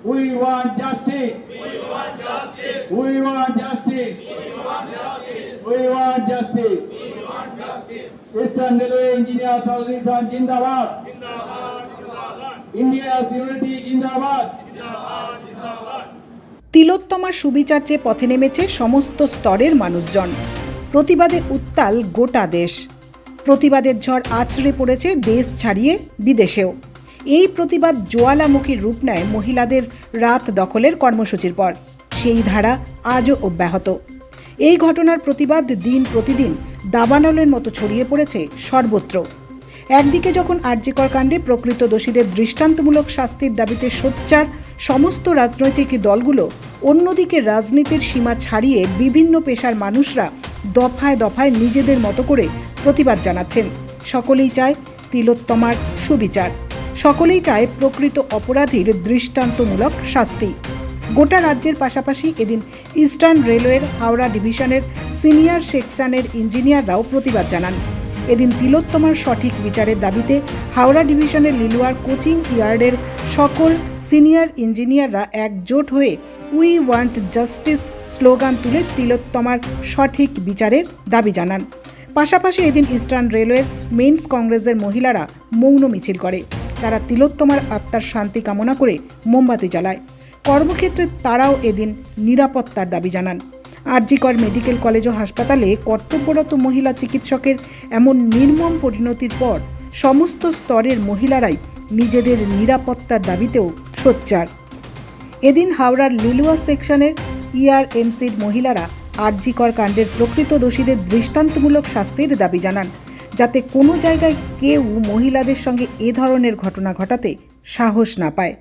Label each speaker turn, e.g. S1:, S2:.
S1: We want justice. We want justice. We want justice. We want justice. We want justice. We want justice. Eastern Railway Engineers Association Jindabad. India's unity Jindabad.
S2: তিলোত্তমার সুবিচার চেয়ে পথে নেমেছে সমস্ত স্তরের মানুষজন প্রতিবাদে উত্তাল গোটা দেশ প্রতিবাদের ঝড় আছড়ে পড়েছে দেশ ছাড়িয়ে বিদেশেও এই প্রতিবাদ জোয়ালামুখীর রূপ নেয় মহিলাদের রাত দখলের কর্মসূচির পর। সেই ধারা আজও অব্যাহত। এই ঘটনার প্রতিবাদ দিন প্রতিদিন দাবানলের মতো ছড়িয়ে পড়েছে সর্বত্র। একদিকে যখন আর্যিকর কাণ্ডে প্রকৃত দোষীদের দৃষ্টান্তমূলক শাস্তির দাবিতে সোচ্চার সমস্ত রাজনৈতিক দলগুলো, অন্যদিকে রাজনীতির সীমা ছাড়িয়ে বিভিন্ন পেশার মানুষরা দফায় দফায় নিজেদের মতো করে প্রতিবাদ জানাচ্ছেন। সকলেই চায় তিলোত্তমার সুবিচার। সকলেই চায় প্রকৃত অপরাধীর দৃষ্টান্তমূলক শাস্তি। গোটা রাজ্যের পাশাপাশি এদিন ইস্টার্ন রেলওয়ের হাওড়া ডিভিশনের সিনিয়র সেকশনের ইঞ্জিনিয়াররাও প্রতিবাদ জানান। এদিন তিলোত্তমার সঠিক বিচারের দাবিতে হাওড়া ডিভিশনের লিলুয়ার কোচিং ইয়ার্ডের সকল সিনিয়র ইঞ্জিনিয়াররা একজোট হয়ে উই ওয়ান্ট জাস্টিস স্লোগান তুলে তিলোত্তমার সঠিক বিচারের দাবি জানান। পাশাপাশি এদিন ইস্টার্ন রেলওয়ের মেন্স কংগ্রেসের মহিলারা মৌন মিছিল করে। তারা তিলোত্তমার আত্মার শান্তি কামনা করে মোমবাতি জ্বালায়। কর্মক্ষেত্রে তারাও এদিন নিরাপত্তার দাবি জানান। আরজিকর মেডিকেল কলেজ ও হাসপাতালে কর্তব্যরত মহিলা চিকিৎসকের এমন নির্মম পরিণতির পর সমস্ত স্তরের মহিলারাই নিজেদের নিরাপত্তার দাবিতেও সোচ্চার। এদিন হাওড়ার লিলুয়া সেকশনের ইআরএমসির মহিলারা আরজিকর কাণ্ডের প্রকৃত দোষীদের দৃষ্টান্তমূলক শাস্তির দাবি জানান। যাতে কোনো জায়গায় কেউ মহিলাদের সঙ্গে এ ধরনের ঘটনা ঘটাতে সাহস না পায়।